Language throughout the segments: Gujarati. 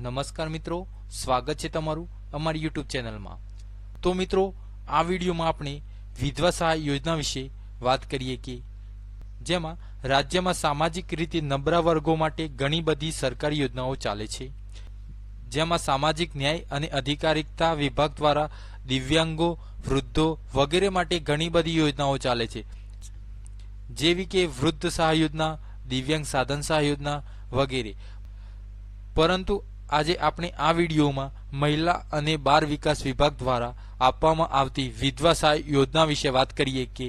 નમસ્કાર મિત્રો, સ્વાગત છે તમારું અમારી યુટ્યુબ ચેનલમાં. તો મિત્રો, આ વિડીયોમાં આપણે વિધવા સહાય યોજના વિશે વાત કરીએ કે, જેમાં રાજ્યમાં સામાજિક રીતે નબળા વર્ગો માટે ઘણી બધી સરકારી યોજનાઓ ચાલે છે. જેમાં સામાજિક ન્યાય અને અધિકારિકતા વિભાગ દ્વારા દિવ્યાંગો, વૃદ્ધો વગેરે માટે ઘણી બધી યોજનાઓ ચાલે છે. જેવી કે વૃદ્ધ સહાય યોજના, દિવ્યાંગ સાધન સહાય યોજના વગેરે. પરંતુ આજે આપણે આ વિડીયોમાં મહિલા અને બાળ વિકાસ વિભાગ દ્વારા આપવામાં આવતી વિધવા સહાય યોજના વિશે વાત કરીએ કે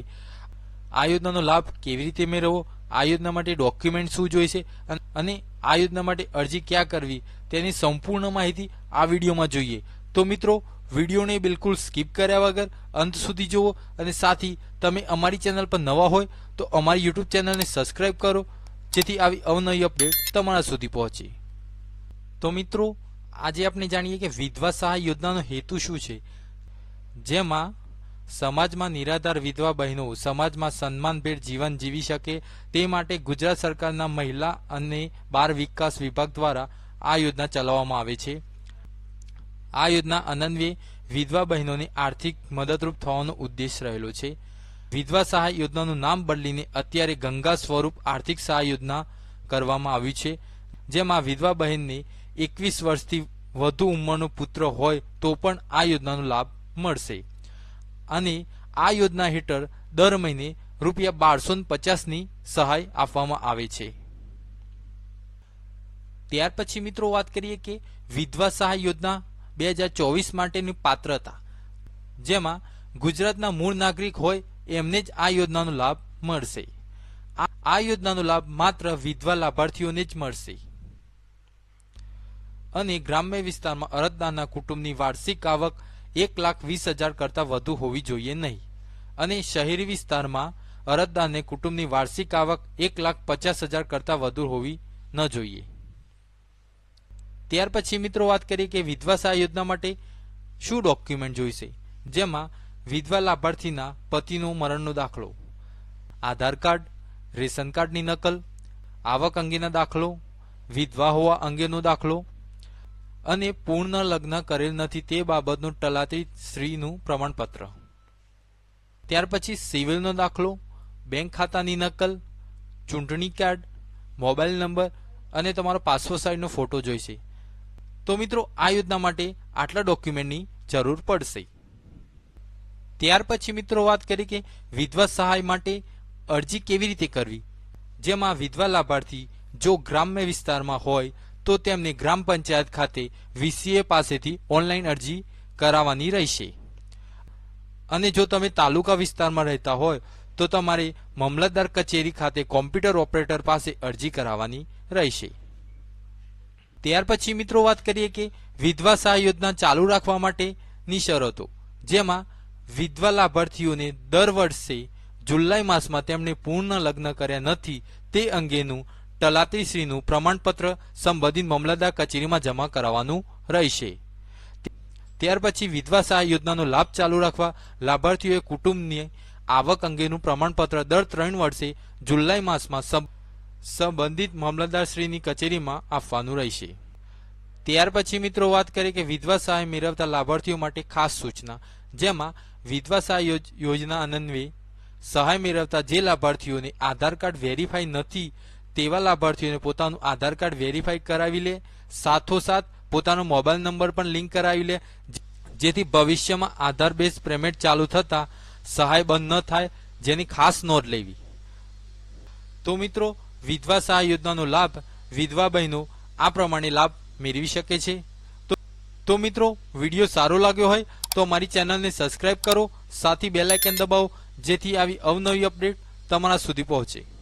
આ યોજનાનો લાભ કેવી રીતે મેળવવો, આ યોજના માટે ડોક્યુમેન્ટ શું જોઈશે અન- આ યોજના માટે અરજી ક્યાં કરવી તેની સંપૂર્ણ માહિતી આ વિડીયોમાં જોઈએ. તો મિત્રો, વિડીયોને બિલકુલ સ્કીપ કર્યા વગર અંત સુધી જુઓ અને સાથી, તમે અમારી ચેનલ પર નવા હોય તો અમારી યુટ્યુબ ચેનલને સબસ્ક્રાઇબ કરો, જેથી આવી અવનવી અપડેટ તમારા સુધી પહોંચે. તો મિત્રો, આજે આપણે જાણીએ કે વિધવા સહાય યોજનાનો હેતુ શું છે? જેમાં સમાજમાં નિરાધાર વિધવા બહેનો, સમાજમાં સન્માનભેર જીવન જીવી શકે તે માટે ગુજરાત સરકારના મહિલા અને બાળ વિકાસ વિભાગ દ્વારા આ યોજના ચલાવવામાં આવે છે. આ યોજના અનન્વે વિધવા બહેનોને આર્થિક મદદરૂપ થવાનો ઉદ્દેશ રહેલો છે. વિધવા સહાય યોજનાનું નામ બદલીને અત્યારે ગંગા સ્વરૂપ આર્થિક સહાય યોજના કરવામાં આવ્યું છે, જેમાં વિધવા બહેનને એકવીસ વર્ષથી વધુ ઉંમરનો પુત્ર હોય તો પણ આ યોજનાનો લાભ મળશે. અને આ યોજના હેઠળ દર મહિને રૂપિયા બારસો પચાસની સહાય આપવામાં આવે છે. ત્યાર પછી મિત્રો વાત કરીએ કે વિધવા સહાય યોજના બે હજાર ચોવીસ માટેની પાત્રતા, જેમાં ગુજરાતના મૂળ નાગરિક હોય એમને જ આ યોજનાનો લાભ મળશે. આ યોજનાનો લાભ માત્ર વિધવા લાભાર્થીઓને જ મળશે. અને ગ્રામ્ય વિસ્તારમાં અરજદારના કુટુંબની વાર્ષિક આવક એક લાખ વીસ હજાર કરતાં વધુ હોવી જોઈએ નહીં. અને શહેરી વિસ્તારમાં અરજદારને કુટુંબની વાર્ષિક આવક એક લાખ પચાસ હજાર કરતાં વધુ હોવી ન જોઈએ. ત્યાર પછી મિત્રો વાત કરીએ કે વિધવા સહાય યોજના માટે શું ડોક્યુમેન્ટ જોઈશે? જેમાં વિધવા લાભાર્થીના પતિનો મરણનો દાખલો, આધાર કાર્ડ, રેશન કાર્ડની નકલ, આવક અંગેના દાખલો, વિધવા હોવા અંગેનો દાખલો અને પૂર્ણ લગ્ન કરેલ નથી તે બાબતનું તલાટી શ્રીનું પ્રમાણપત્ર. ત્યાર પછી સિવિલનો દાખલો, બેંક ખાતાની નકલ, ચૂંટણી કાર્ડ, મોબાઈલ નંબર અને તમારો પાસપોર્ટ સાઇઝનો ફોટો જોઈશે. તો મિત્રો, આ યોજના માટે આટલા ડોક્યુમેન્ટની જરૂર પડશે. ત્યાર પછી મિત્રો વાત કરી કે વિધવા સહાય માટે અરજી કેવી રીતે કરવી? જેમાં વિધવા લાભાર્થી જો ગ્રામ્ય વિસ્તારમાં હોય તો તેમને ગ્રામ પંચાયત ખાતે વીસીએ પાસેથી ઓનલાઈન અરજી કરાવવાની રહેશે. અને જો તમે તાલુકા વિસ્તારમાં રહેતા હોય, તો તમારે મામલતદાર કચેરી ખાતે કોમ્પ્યુટર ઓપરેટર પાસે અરજી કરાવવાની રહેશે. ત્યાર પછી મિત્રો વાત કરીએ કે વિધવા સહાય યોજના ચાલુ રાખવા માટેની શરતો. જેમાં વિધવા લાભાર્થીઓને દર વર્ષે જુલાઈ માસમાં તેમણે પૂર્ણ લગ્ન કર્યા નથી તે અંગેનું તલાટીશ્રીનું પ્રમાણપત્ર સંબંધિત મામલતદાર કચેરીમાં જમા કરાવવાનું રહેશે. ત્યાર પછી વિધવા સહાય યોજનાનો લાભ ચાલુ રાખવા લાભાર્થીઓએ કુટુંબની આવક અંગેનું પ્રમાણપત્ર દર ત્રણ વર્ષે જુલાઈ માસમાં સબ- સંબંધિત મામલતદારશ્રીની કચેરીમાં આપવાનું રહેશે. ત્યાર પછી મિત્રો વાત કરીએ કે વિધવા સહાય મેળવતા લાભાર્થીઓ માટે ખાસ સૂચના, જેમાં વિધવા સહાય યોજના અન્વયે સહાય મેળવતા જે લાભાર્થીઓને આધાર કાર્ડ વેરીફાઈ નથી તેવા લાભાર્થીઓને પોતાનું આધાર કાર્ડ વેરીફાઈ કરાવી લે. સાથોસાથ પોતાનો મોબાઈલ નંબર પણ લિંક કરાવી લે. જેથી ભવિષ્યમાં આધાર બેઝ પેમેન્ટ ચાલુ થતા સહાય બંધ ન થાય જેની ખાસ નોંધ લેવી. તો મિત્રો, વિધવા સહાય યોજનાનો લાભ વિધવા બહેનો આ પ્રમાણે લાભ મેળવી શકે છે. તો મિત્રો, વીડિયો સારો લાગ્યો હોય તો અમારી ચેનલને સબસ્ક્રાઇબ કરો. સાથી બેલ આઇકન દબાવો જેથી આવી અવનવી અપડેટ તમારા સુધી પહોંચે.